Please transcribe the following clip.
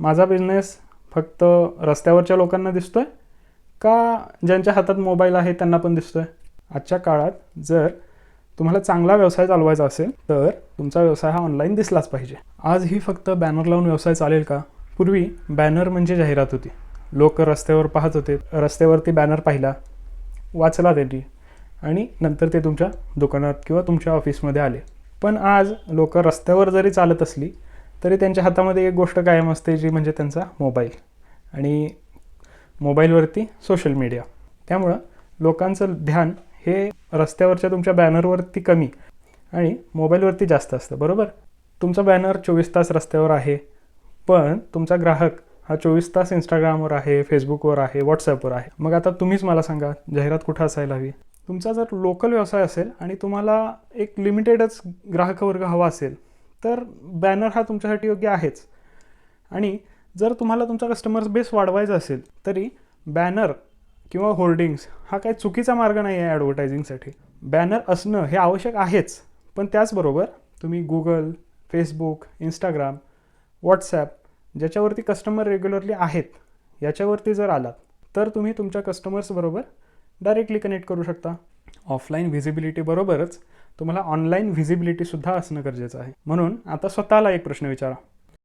माझा बिझनेस फक्त रस्त्यावरच्या लोकांना दिसतोय का ज्यांच्या हातात मोबाईल आहे त्यांना पण दिसतोय? आजच्या काळात जर तुम्हाला चांगला व्यवसाय चालवायचा असेल तर तुमचा व्यवसाय हा ऑनलाईन दिसलाच पाहिजे. आज ही फक्त बॅनर लावून व्यवसाय चालेल का? पूर्वी बॅनर म्हणजे जाहिरात होती. लोक रस्त्यावर पाहत होते रस्त्यावरती बॅनर पाहिला वाचला त्यांनी आणि नंतर ते तुमच्या दुकानात किंवा तुमच्या ऑफिसमध्ये आले. पण आज लोक रस्त्यावर जरी चालत असली तरी त्यांच्या हातामध्ये एक गोष्ट कायम असते जी म्हणजे त्यांचा मोबाईल आणि मोबाईलवरती सोशल मीडिया. त्यामुळं लोकांचं ध्यान हे रस्त्यावरच्या तुमच्या बॅनरवरती कमी आणि मोबाईलवरती जास्त असतं बरोबर? तुमचा बॅनर चोवीस तास रस्त्यावर आहे पण तुमचा ग्राहक हा चोवीस तास इंस्टाग्रामवर आहे फेसबुकवर आहे व्हॉट्सॲपवर आहे. मग आता तुम्हीच मला सांगा जाहिरात कुठं असायला हवी? तुमचा जर लोकल व्यवसाय असेल आणि तुम्हाला एक लिमिटेडच ग्राहकवर्ग हवा असेल तर बॅनर हा तुमच्यासाठी योग्य आहेच. आणि जर तुम्हाला तुमचा कस्टमर्स बेस वाढवायचा असेल तरी बॅनर किंवा होर्डिंग्स हा काही चुकीचा मार्ग नाही आहे ॲडव्हर्टायझिंगसाठी बॅनर असणं हे आवश्यक आहेच पण त्याचबरोबर तुम्ही गुगल फेसबुक इंस्टाग्राम व्हॉट्सॲप ज्याच्यावरती कस्टमर रेग्युलरली आहेत याच्यावरती जर आलात तर तुम्ही तुमच्या कस्टमर्सबरोबर डायरेक्टली कनेक्ट करू शकता. ऑफलाईन व्हिजिबिलिटी बरोबरच तुम्हाला ऑनलाईन व्हिजिबिलिटीसुद्धा असणं गरजेचं आहे. म्हणून आता स्वतःला एक प्रश्न विचारा.